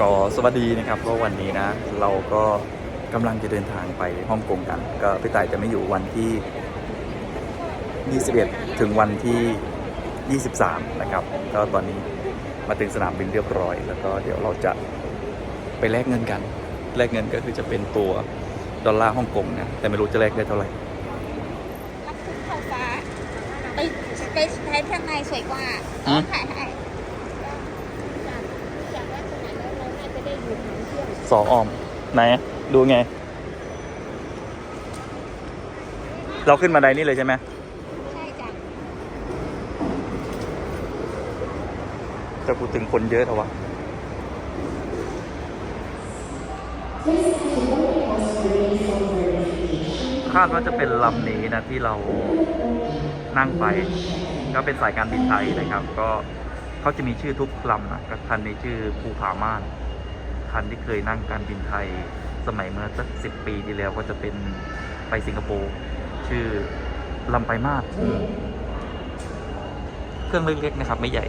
ก็สวัสดีนะครับก็วันนี้นะ เราก็กำลังจะเดินทางไปฮ่องกงกัน ก็พี่ต่ายจะไม่อยู่วันที่ 21 ถึงวันที่ 23 นะครับ ก็ตอนนี้มาถึงสนามบินเรียบร้อย แล้วก็เดี๋ยวเราจะไปแลกเงินกัน แลกเงินก็คือจะเป็นตัวดอลลาร์ฮ่องกงนะ แต่ไม่รู้จะแลกได้เท่าไหร่รับชุดขาวฟ้าไปไปใช้ข้างในสวยกว่าอืมถ่ายให้อยากได้ตรงไหนแล้วเราน่าจะได้อยู่หางเที่ยว สองออม ไหน ดูไง เราขึ้นมาไดนี่เลยใช่ไหมใช่จ้ะแต่พูดถึงคนเยอะเถอะวะคาดว่าจะเป็นลำนี้นะที่เรานั่งไป ก็เป็นสายการบินไทยนะครับ ก็เขาจะมีชื่อทุกลำนะก็คันนี้ชื่อภูผาม่าน คันที่เคยนั่งการบินไทย สมัยเมื่อสักสิปีที่แล้วก็จะเป็นไปสิงคโปร์ชื่อลำไปมาดเครื่องเล็กๆนะครับ ไม่ใหญ่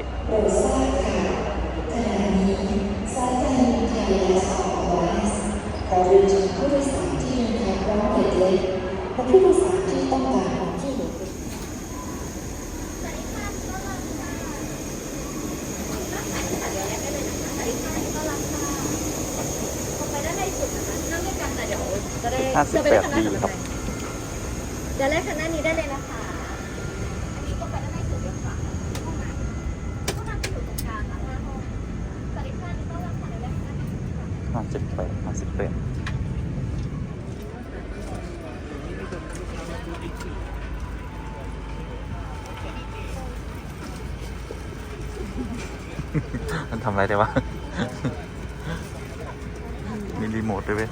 ขอเรียนเชิญผู้โดยสารที่เดินทางร้องเด็กเล็กและผู้โดยสารที่ต้องการ ห้าสิบจะแลกคันหน้านี้ไเล่นะคะอันนี้ได้เลยนะห้องนนี้ตรงกลาลัน้ห้องกคาดีวแคันหน้าห้าสิบแปดห้าสิบแปดมันทำอะไรได้วะ มีรีโมทด้วยเว้ย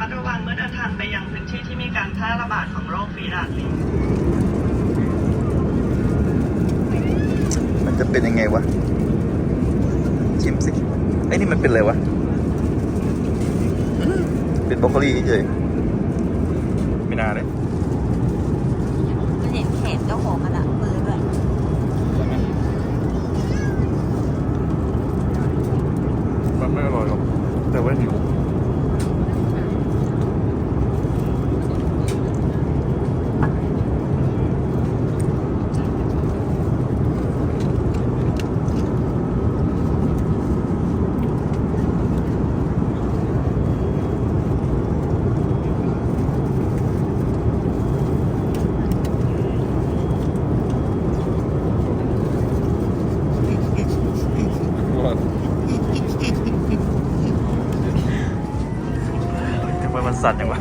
มัดระวังเมื่อเดินทางไปยังพื้นที่ที่มีการแพร่ระบาดของโรคฝีดาดลิงมันจะเป็นยังไงวะ ชิมสิไอ้นี่มันเป็นอะไรวะ เป็นบรอกโคลีเฉยไม่น่าเลย มันเห็นแขนเจ้าของมันอะมือด้วย มันไม่อร่อยหรอก แต่ว่าหิว ทำไมมันสั่นอย่างวะ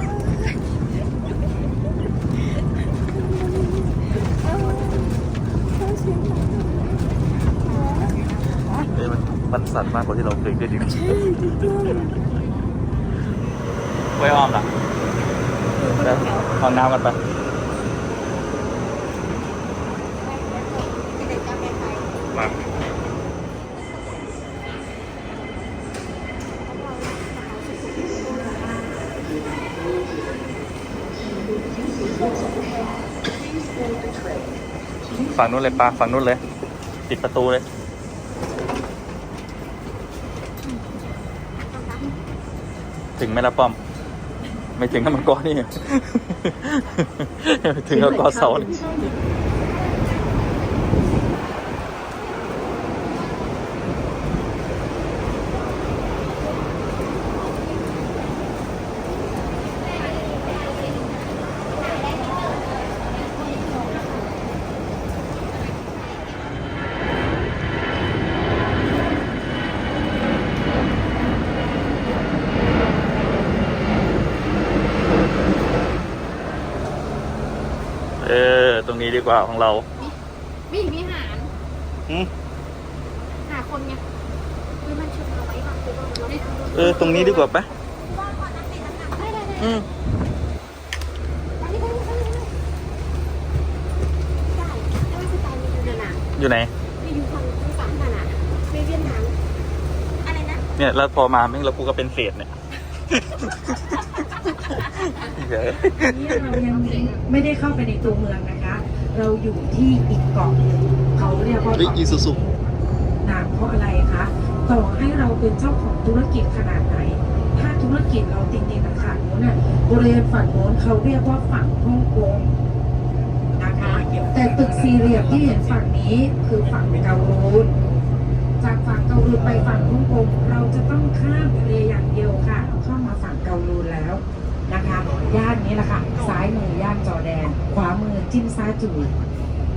เอ้ย มันสั่นมากกว่าที่เราเคยขึ้นอีกไว้อ้อมล่ะแล้วห้องน้ำกันไปมาฝั่งนู้นเลยปะฝั่งนู้นเลย ปิดประตูเลย ถึงไหมล่ะป้อม ไม่ถึงกับมังกรนี่ ไม่ถึงกับกอเสานี่เออ ต รงนี้ดีกว่าของเราวิ่งวิหารหืมหาคนไงคือมันชุดเอาไว้ค่ะคือเราได้ทำเออ ตรงนี้ดีกว่าปะว่าก่อนนั่งติดน้ำหนักอืมอันนี้ก็ได้ได้ได้ถ้าว่าสไตล์มีอยู่นะอยู่ไหนมีอยู่ทางภาษาหนาในเวียดนามอะไรนะเนี่ยแล้วพอมาแม่งแล้วกูก็เป็นเศษเนี่ย เดี๋ยวนี่เรายังไม่ได้เข้าไปในตัวเมืองนะคะ เราอยู่ที่อีกเกาะหนึ่งเขาเรียกว่าเฮ้ยเกาะอีซูซุนามเพราะอะไรคะต่อให้เราเป็นเจ้าของธุรกิจขนาดไหน ถ้าธุรกิจเราติดติดๆขัดๆโน้นน่ะบริเวณฝั่งโน้นเขาเรียกว่าฝั่งฮ่องกงนะคะแต่ตึกสี่เหลี่ยมที่เห็นฝั่งนี้คือฝั่งเกาลูนจากฝั่งเกาลูนไปฝั่งฮ่องกงเราจะต้องข้ามทะเลอย่างเดียวค่ะ เข้ามาฝั่งเกาลูนแล้ว นะคะย่านนี้แหละค่ะซ้ายมือย่านจอร์แดน ขวามือจิ้มซาจู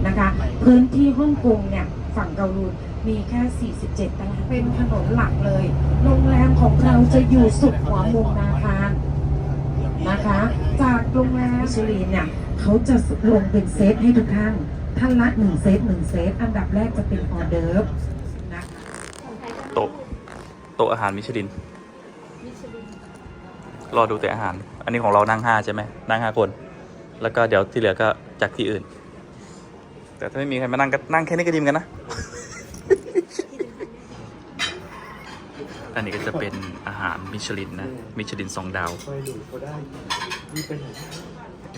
นะคะ พื้นที่ฮ่องกงเนี่ยฝั่งเกาลูนมีแค่ 47ตารางเป็นถนนหลักเลย โรงแรมของเราจะอยู่สุดหัวมุมนาคารนะคะ จากโรงแรมมิชลินเนี่ยเขาจะลงเป็นเซตให้ทุกท่าน ท่านละหนึ่งเซตหนึ่งเซต อันดับแรกจะเป็นออเดิร์ฟนะคะโต๊ะโต๊ะอาหารมิชลิน รอดูแต่อาหาร อันนี้ของเรานั่งห้าใช่ไหมนั่งห้าคน แล้วก็เดี๋ยวที่เหลือก็จากที่อื่น แต่ถ้าไม่มีใครมานั่งก็นั่งแค่นี้ก็ดีเหมอนกันนะ อันนี้ก็จะเป็นอาหารมิชลินนะ มิชลินสองดาว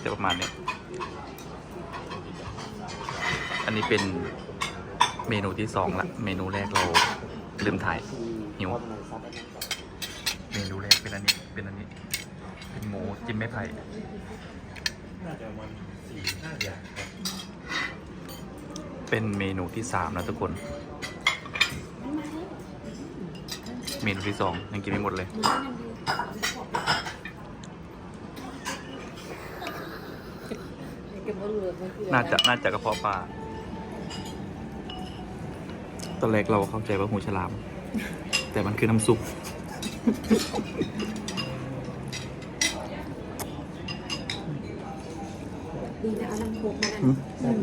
จะประมาณเนี้ยอันนี้เป็นเมนูที่สองละ เมนูแรกเราลืมถ่ายหิว เมนูแรกเป็นอันนี้ เป็นอันนี้ เป็นหมูจิ้มไม้ไผ่เป็นเมนูที่สามนะทุกคน เมนูที่สองยังกินไม่หมดเลย น่าจะน่าจะกระเพาะปลาตอนแรกเราเข้าใจว่าหูฉลาม แต่มันคือน้ำซุป ดีแต่เอาน้ำโคกมาอืมมัน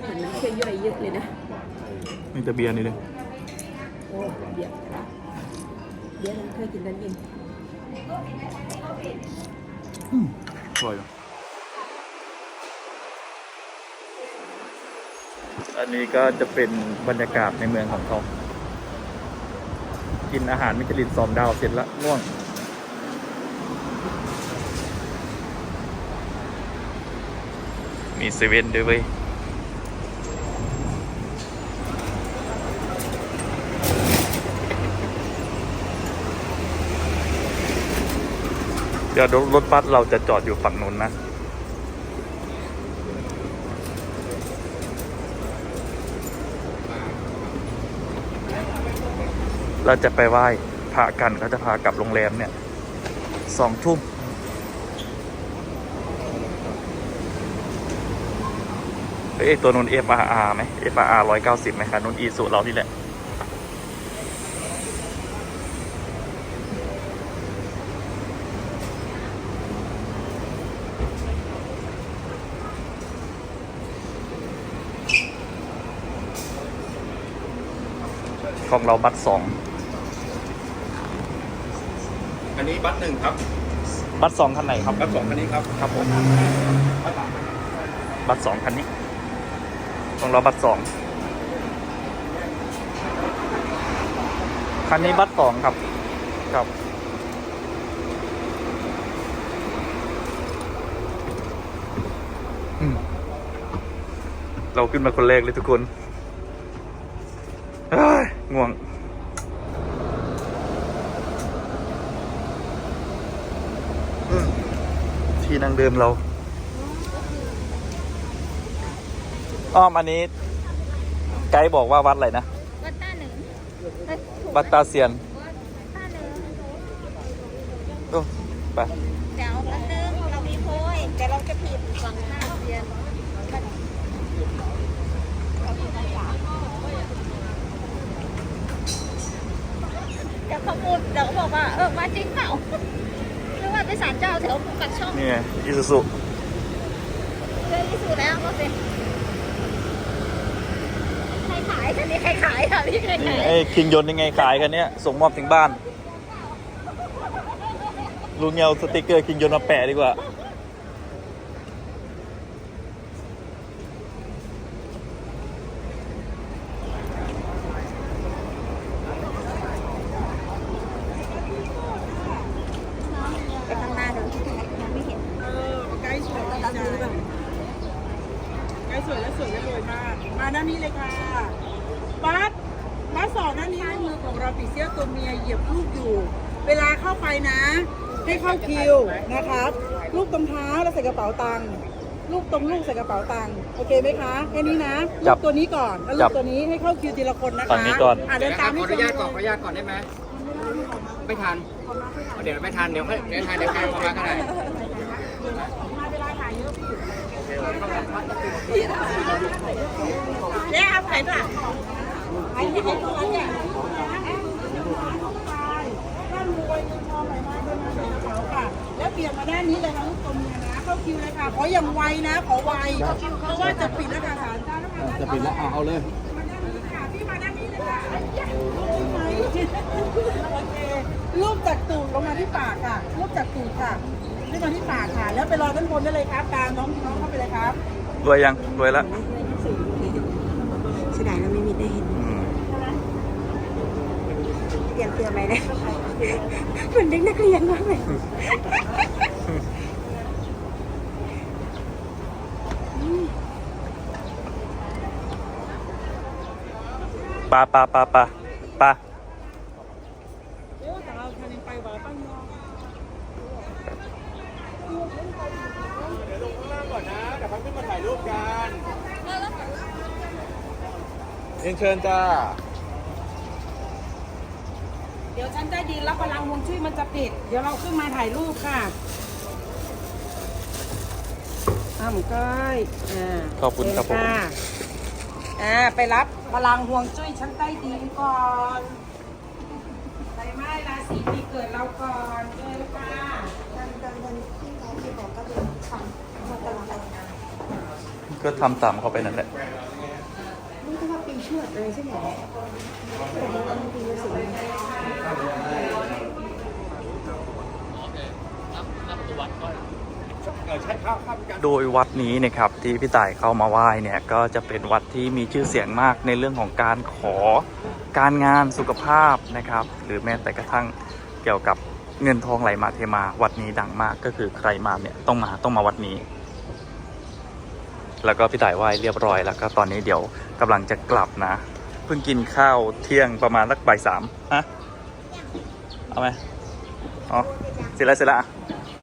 เหมือนน้ำเค็มย่อยเยอะเลยนะมีแต่เบียร์นี่เลยโอ้เบียร์เบียร์นั้นเคยกินด้านยินอร่อยอยู่อันนี้ก็จะเป็นบรรยากาศในเมืองของเขา กินอาหารมิชลินสองดาวเสร็จแล้วง่วง มีเซเว่นด้วยเว้ยเดี๋ยวรถบัสเราจะจอดอยู่ฝั่งนู้นนะ เราจะไปไหว้พระกันเขาจะพากลับโรงแรมเนี่ยสองทุ่ม เอ้ยตัวนู้น FRR ไหม FRR ร้อยเก้าสิบไหมคะนู้นอีสุเรานี่แหละของเราบัตรสอง อันนี้บัตรหนึ่งครับ บัตรสองคันไหนครับ บัตรสองอันนี้ครับ ครับผม บัตรสองคันนี้ ของเราบัตรสองคันนี้บัตรสองครับ ครับ เราขึ้นมาคนแรกเลยทุกคนง่วงที่นั่งเดิมเรา อ้อมอันนี้ ไกด์บอกว่าวัดอะไรนะ วัดต้าหนึ่งเอ้ยถูกวัดตาเซียนวัดต้าหนึ่งโอ้ไป เดี๋ยวแป๊บนึงเรามีโพยเดี๋ยวเราจะผิดฝั่งหน้าเรียนเดี๋ยวเขาพูดเดี๋ยวเขาบอกว่าเออมาจริงเปล่าหรือว่าไปศาลเจ้าแถวปากช่องนี่ไงอิซูซุ เจอที่สุดแล้วก็เป็นใคร ขายคันนี้ใครขายค่ะพี่ใครนี่ขายไอ้คิงยนต์ยังไงขายกันเนี้ยส่งมอบถึงบ้าน ลุงเงาสติกเกอร์คิงยนต์มาแปะดีกว่า ไปข้างหน้าเดี๋ยวที่มองไม่เห็น เออไกด์สวยดีใจไกด์สวยและสวยและรวยมาก มาด้านนี้เลยค่ะบัสบัสสอนด้านนี้ให้มือของเราปีเสียตัว เมียเหยียบลูกอยู่ เวลาเข้าไปนะ ให้เข้าคิวนะครับลูกตรงเท้าแล้วใส่กระเป๋าตังค์ลูกตรงลูกใส่กระเป๋าตังค์โอเคไหมคะแค่นี้นะจัลูบกตัวนี้ก่อนแล้วลูจักบตัวนี้ให้เข้าคิวทีละคนนะคะฝั่งนี้ก่อน อะเดินตามขให้ออนุญาตก่อนขอเลอยนุญาตก่อนได้ไหมไม่ทันเดี๋ยวไม่ทันเดี๋ยวค่อยเดี๋ยวทันเดี๋ยวใครเข้ามาก็ได้เนี่ยเอาไข่ป่ะไข่ที่ไข่ตัวนั้นเนี่ยร่ำรวยเงินทองไหลมาเดินมาใส่กระเป๋าค่ะ แล้วเบี่ยงมาด้านนี้เลยนะลูกตัวเมียนะ เข้าคิวเลยค่ะ ขออย่างไวนะ ขอไวเพราะว่าจะปิดแล้วค่ะฐานจ้าแล้วค่ะจะปิดแล้วเอาเอาเลยมาด้านนี้ค่ะพี่มาด้านนี้เลยค่ะโอเครูปจากตูดลงมาที่ปากค่ะรูปจากตูดค่ะขึ้นมาที่ปากค่ะ แล้วไปรอด้านบนได้เลยครับ ตามน้องน้องเข้าไปเลยครับรวยยังรวยแล้วเสียดายเราไม่มีได้เห็นอืมเตรียมเตรียมไหมเนี่ยเหมือนเด็กนักเรียนมากเลย ลาปลาปลาปลาปลาโอ้แต่เราทานไปว่าตั้งยอเรียนเชิญจ้า เดี๋ยวฉันได้ดีรับพลังฮวงจุ้ยมันจะปิด เดี๋ยวเราขึ้นมาถ่ายรูปค่ะอ้าวหมูก้อยอ่าขอบคุณครับผม เชิญะ อ่าไปรับพลังฮวงจุ้ยชั้นใต้ดินก่อนใบไม้ราศีปีเกิดเราก่อนเชิญค่ะก็ทำตามเขาไปนั่นแหละนี่ก็ว่าปีชวดอะไรใช่ไหมแต่ว่ามันปีละสิบโด โดยวัดนี้นะครับที่พี่ต่ายเข้ามาไหว้เนี่ยก็จะเป็นวัดที่มีชื่อเสียงมากในเรื่องของการขอการงานสุขภาพนะครับ หรือแม้แต่กระทั่งเกี่ยวกับเงินทองไหลมาเทมา วัดนี้ดังมากก็คือใครมาเนี่ยต้องมาต้องมาวัดนี้ แล้วก็พี่ต่ายไหว้เรียบร้อยแล้วก็ตอนนี้เดี๋ยวกำลังจะกลับนะเพิ่งกินข้าวเที่ยงประมาณสักบ่ายสามฮะเอาไหมอ๋อเสร็จแล้วเสร็จแล้ว